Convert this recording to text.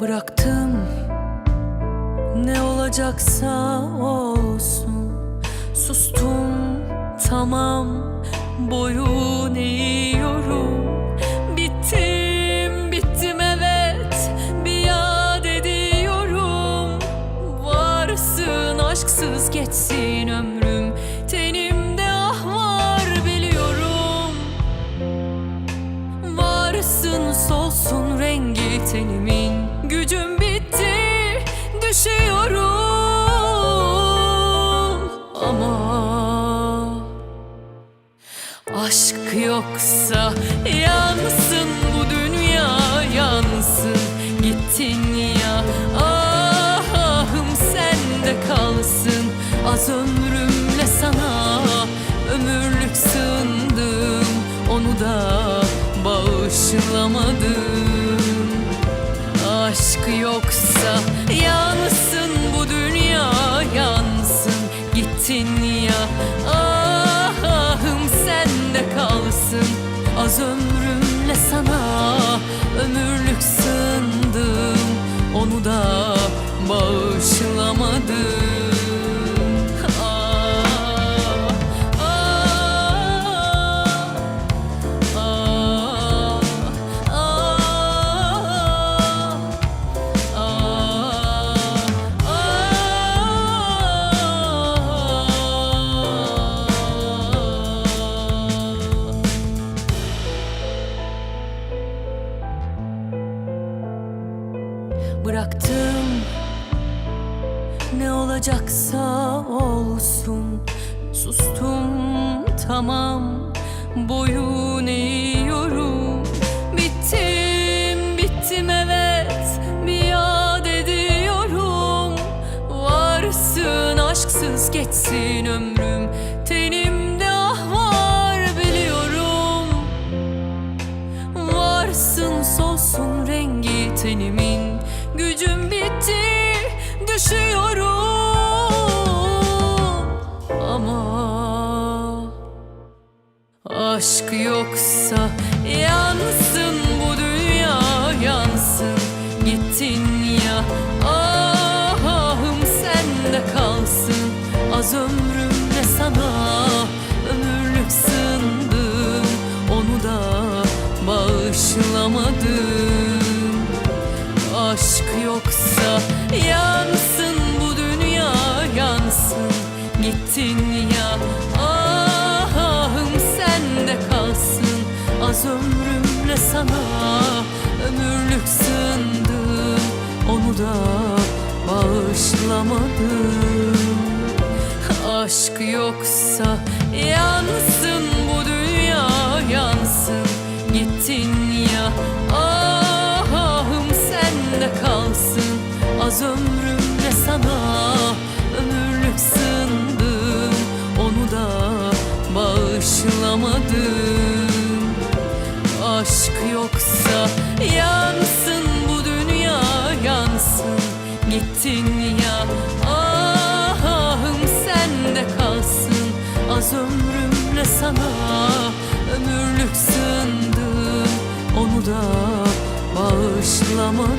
Bıraktım. Ne olacaksa olsun. Sustum. Tamam. Boyun eğiyorum. Bittim bittim evet. Biat ediyorum. Varsın aşksız geçsin ömrüm. Tenimde ah var biliyorum. Varsın solsun rengi tenimin Gücüm bitti düşüyorum. Ama Aşk yoksa yansın bu dünya yansın. Gittin ya ahım sende kalsın. Az ömrümle sana ömürlük sındım Onu da bağışlamadım yoksa yansın bu dünya yansın. Gittin ya ahım sende kalsın. Az ömrümle Bıraktım ne olacaksa olsun. Sustum tamam. Boyun eğiyorum. Bittim bittim evet. Biat ediyorum. Varsın aşksız geçsin ömrüm düşüyorum Ama Aşk yoksa yansın bu dünya yansın. Gittin ya ahım sende kalsın. Az ömrümle sana ömürlük sındım Onu da bağışlamadım. Aşk yoksa yansın Gittin ya. Ahım sende kalsın. Az ömrümle sana ömürlük sındım Onu da bağışlamadım. Aşk yoksa yansın bu dünya yansın. Gittin ya. Ahım sende kalsın. Az ömrümle yoksa yansın bu dünya yansın. Gittin ya ahım sende kalsın. Az ömrümle sana ömürlük sındım Onu da bağışlamadım